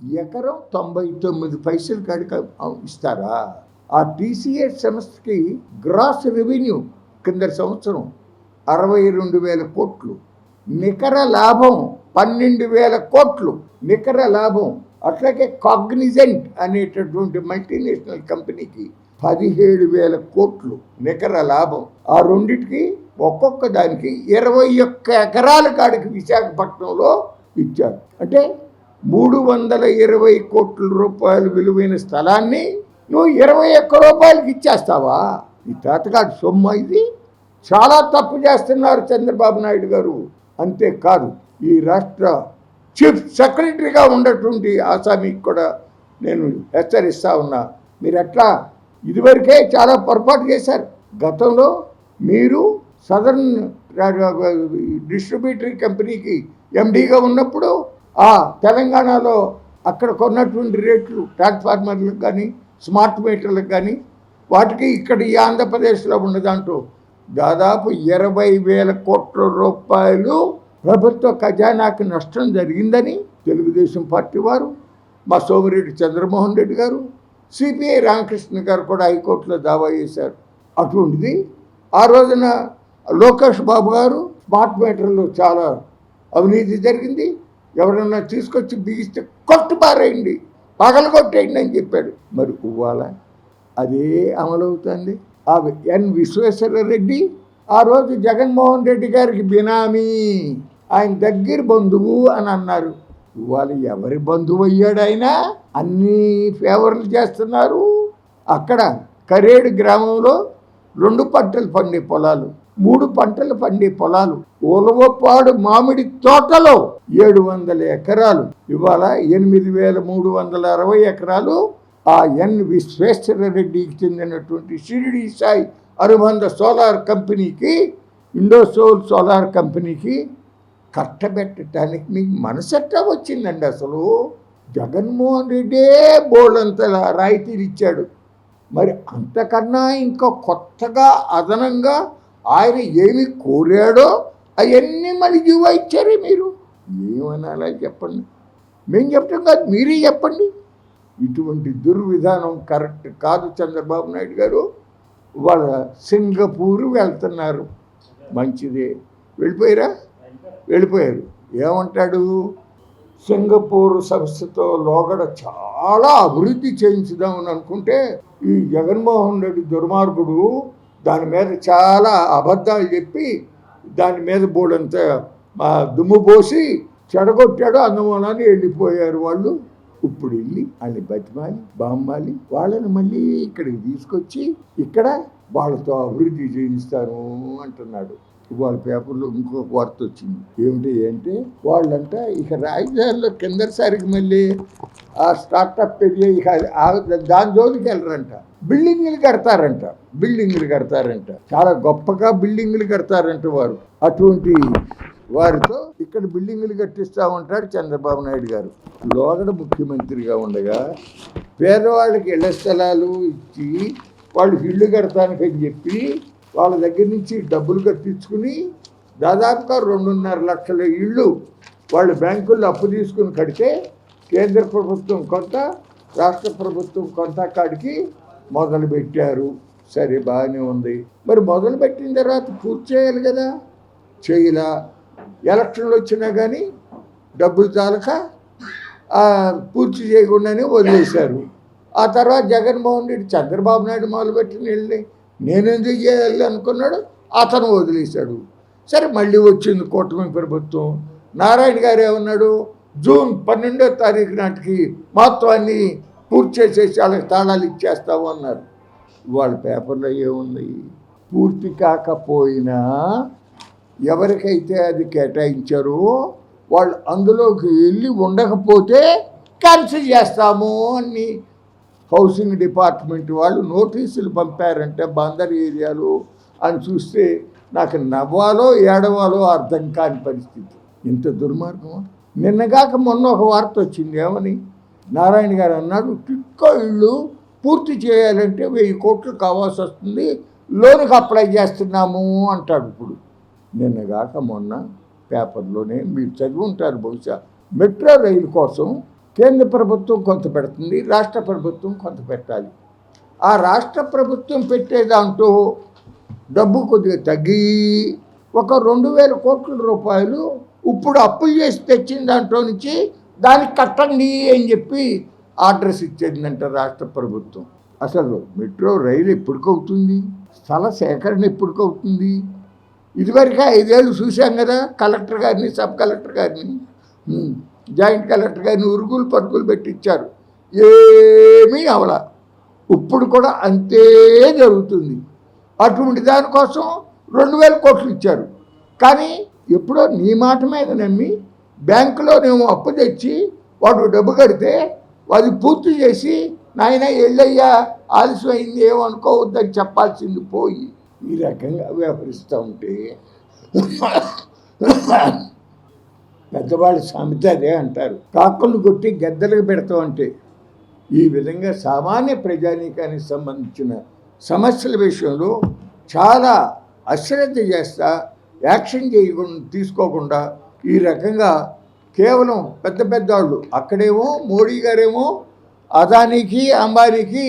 ఎకరం తొంభై తొమ్మిది పైసలు కాడికి ఇస్తారా? ఆ టీసీఎస్ సంస్థకి గ్రాస్ రెవెన్యూ కింద సంవత్సరం అరవై రెండు వేల కోట్లు నికర లాభం పన్నెండు వేల కోట్లు నికర లాభం. అట్లాగే కాగ్నిజెంట్ అనేటటువంటి మల్టీనేషనల్ కంపెనీకి పదిహేడు వేల కోట్లు నికర లాభం. ఆ రెండిటికి ఒక్కొక్క దానికి ఇరవై ఒక్క ఎకరాల కాడికి విశాఖపట్నంలో ఇచ్చారు. అంటే మూడు వందల ఇరవై కోట్ల రూపాయలు విలువైన స్థలాన్ని నువ్వు ఇరవై ఒక్క రూపాయలకి ఇచ్చేస్తావా? ఈ తాతగాడు సొమ్ము ఇది. చాలా తప్పు చేస్తున్నారు చంద్రబాబు నాయుడు గారు. అంతేకాదు ఈ రాష్ట్ర చీఫ్ సెక్రటరీగా ఉన్నటువంటి ఆసామికి కూడా నేను హెచ్చరిస్తా ఉన్నా. మీరు ఎట్లా ఇదివరకే చాలా పొరపాటు చేశారు. గతంలో మీరు సదర్న్ డిస్ట్రిబ్యూటరీ కంపెనీకి ఎండీగా ఉన్నప్పుడు ఆ తెలంగాణలో అక్కడ కొన్నటువంటి రేట్లు ట్రాన్స్ఫార్మర్లకు కానీ స్మార్ట్ మీటర్లకు కానీ వాటికి ఇక్కడ ఈ ఆంధ్రప్రదేశ్లో ఉన్న దాంట్లో దాదాపు ఇరవై వేల కోట్ల రూపాయలు ప్రభుత్వ ఖజానాకి నష్టం జరిగిందని తెలుగుదేశం పార్టీ వారు మా సోమిరెడ్డి చంద్రమోహన్ రెడ్డి గారు సిపిఐ రామకృష్ణ గారు కూడా హైకోర్టులో దావా చేశారు. అటువంటిది ఆ రోజున లోకేష్ బాబు గారు స్మార్ట్ మీటర్లో చాలా అవినీతి జరిగింది. ఎవరన్నా తీసుకొచ్చి బిగిస్తే కొట్టు పారేయండి పగలగొట్టేయండి అని చెప్పాడు. మరి ఇవ్వాలా అదే అమలవుతుంది. ఆ ఎన్ విశ్వేశ్వర రెడ్డి ఆ రోజు జగన్మోహన్ రెడ్డి గారికి బినామీ. ఆయన దగ్గర బంధువు అని అన్నారు. ఇవాళ ఎవరి బంధువు అయ్యాడు ఆయన? అన్ని ఫేవర్లు చేస్తున్నారు. అక్కడ కరేడు గ్రామంలో రెండు పంటలు పండే పొలాలు. మూడు పంటలు పండే పొలాలు ఉలవపాడు మామిడి తోటలో ఏడు వందల ఎకరాలు. ఇవాళ ఎనిమిది వేల మూడు వందల అరవై ఎకరాలు. ఆ ఎన్ విశ్వేశ్వర రెడ్డికి చెందినటువంటి షిరిడి సాయి అనుబంధ సోలార్ కంపెనీకి ఇండోసోల్ సోలార్ కంపెనీకి కట్టబెట్టడానికి మీకు మనసెట్టా వచ్చిందండి అసలు. జగన్మోహన్ రెడ్డే బోర్డంత రాయితీలు ఇచ్చాడు మరి అంతకన్నా ఇంకా కొత్తగా అదనంగా ఆయన ఏమి కోరాడో అవన్నీ మళ్ళీ జీవో ఇచ్చారే మీరు? ఏమనాలా చెప్పండి. మేము చెప్తాం కాదు మీరే చెప్పండి. ఇటువంటి దుర్విధానం కరెక్ట్ కాదు చంద్రబాబు నాయుడు గారు. వాళ్ళ సింగపూర్ వెళ్తున్నారు. మంచిదే. వెళ్ళిపోయారా? వెళ్ళిపోయారు. ఏమంటాడు? సింగపూర్ సంస్థతో లోగడ చాలా అభివృద్ధి చేయించుదామని అనుకుంటే ఈ జగన్మోహన్ రెడ్డి దుర్మార్గుడు దాని మీద చాలా అబద్ధాలు చెప్పి దాని మీద బోడంత దుమ్ము పోసి చెడగొట్టాడు అందుమూలని వెళ్ళిపోయారు వాళ్ళు. ఇప్పుడు వెళ్ళి వాళ్ళని బతిమాలి బామ్మాలి వాళ్ళని మళ్ళీ ఇక్కడికి తీసుకొచ్చి ఇక్కడ వాళ్ళతో అభివృద్ధి చేయిస్తాను అంటున్నాడు. వాళ్ళ పేపర్లో ఇంకొక వార్త వచ్చింది. ఏమిటి అంటే వాళ్ళంట ఇక రాజధానిలో కిందసారికి మళ్ళీ ఆ స్టార్టప్ పెరిగి ఇక దాని జోలికి వెళ్ళరంట. బిల్డింగ్లు కడతారంట బిల్డింగ్లు కడతారంట. చాలా గొప్పగా బిల్డింగ్లు కడతారంట వారు. అటువంటి వారితో ఇక్కడ బిల్డింగ్లు కట్టిస్తామంటాడు చంద్రబాబు నాయుడు గారు. లోగడ ముఖ్యమంత్రిగా ఉండగా పేదవాళ్ళకి ఇళ్ళ స్థలాలు ఇచ్చి వాళ్ళు ఇల్లు కడతానికి అని చెప్పి వాళ్ళ దగ్గర నుంచి డబ్బులు కట్టించుకుని దాదాపుగా రెండున్నర లక్షల ఇళ్ళు వాళ్ళు బ్యాంకుల్లో అప్పు తీసుకుని కడితే కేంద్ర ప్రభుత్వం కొంత రాష్ట్ర ప్రభుత్వం కొంత కాడికి మొదలు పెట్టారు సరే బాగానే ఉంది. మరి మొదలు పెట్టిన తర్వాత పూర్తి చేయాలి కదా? చేయలా. ఎలక్షన్లు వచ్చినా కానీ డబ్బులు చాలక పూర్తి చేయకుండానే వదిలేశారు. ఆ తర్వాత జగన్మోహన్ రెడ్డి చంద్రబాబు నాయుడు మొదలుపెట్టిన వెళ్ళి నేనెందుకు చేయాలి అనుకున్నాడు అతను వదిలేశాడు. సరే మళ్ళీ వచ్చింది కూటమి ప్రభుత్వం. నారాయణ గారు ఏమన్నాడు? జూన్ పన్నెండో తారీఖు నాటికి మొత్తం అన్ని పూర్తి చేసేసి వాళ్ళకి తాళాలు ఇచ్చేస్తావు అన్నారు. వాళ్ళ పేపర్లో ఏముంది? పూర్తి కాకపోయినా ఎవరికైతే అది కేటాయించారో వాళ్ళు అందులోకి వెళ్ళి ఉండకపోతే క్యాన్సిల్ చేస్తాము అని హౌసింగ్ డిపార్ట్మెంట్ వాళ్ళు నోటీసులు పంపారంటే బందర్ ఏరియాలో అని చూస్తే నాకు నవ్వాలో ఏడవాలో అర్థం కాని పరిస్థితి. ఇంత దుర్మార్గం నిన్నగాక మొన్న ఒక వార్త వచ్చింది ఏమని? నారాయణ గారు అన్నారు టిక్కళ్ళు పూర్తి చేయాలంటే వెయ్యి కోట్లు కావాల్సి వస్తుంది లోన్కి అప్లై చేస్తున్నాము అంటాడు ఇప్పుడు. నిన్నగాక మొన్న పేపర్లోనే మీరు చదివి ఉంటారు బహుశా. మెట్రో రైలు కోసం కేంద్ర ప్రభుత్వం కొంత పెడుతుంది రాష్ట్ర ప్రభుత్వం కొంత పెట్టాలి. ఆ రాష్ట్ర ప్రభుత్వం పెట్టే దాంట్లో డబ్బు కొద్దిగా తగ్గి ఒక రెండు వేల కోట్ల రూపాయలు ఇప్పుడు అప్పులు చేసి తెచ్చిన దాంట్లో నుంచి దానికి కట్టండి అని చెప్పి ఆర్డర్స్ ఇచ్చేసిందంట రాష్ట్ర ప్రభుత్వం. అసలు మెట్రో రైలు ఎప్పటికవుతుంది? స్థల సేకరణ ఎప్పటికవుతుంది? ఇదివరకు ఐదేళ్ళు చూసాం కదా కలెక్టర్ గారిని సబ్ కలెక్టర్ గారిని. జాయింట్ కలెక్టర్ గారిని ఉరుగులు పరుగులు పెట్టించారు ఏమీ అవల. ఇప్పుడు కూడా అంతే జరుగుతుంది. అటువంటి దానికోసం రెండు వేల కోట్లు ఇచ్చారు. కానీ ఎప్పుడో నీ మాట మీద నమ్మి బ్యాంకులో బ్యాంకులోనేమో అప్పు తెచ్చి వాడు డబ్బు కడితే అది పూర్తి చేసి నాయన ఎల్లయ్యా ఆలస్యం అయింది ఏమనుకోవద్దని చెప్పాల్సింది పోయి. ఈ రకంగా వ్యవహరిస్తూ ఉంటే పెద్దవాళ్ళు సామెత అదే అంటారు. కాకులు కొట్టి గద్దలకు పెడతాం అంటే ఈ విధంగా సామాన్య ప్రజానీకానికి సంబంధించిన సమస్యల విషయంలో చాలా అశ్రద్ధ చేస్తా యాక్షన్ చేయకుండా తీసుకోకుండా ఈ రకంగా కేవలం పెద్ద పెద్ద వాళ్ళు అక్కడేమో మోడీ గారేమో అదానికి అంబానీకి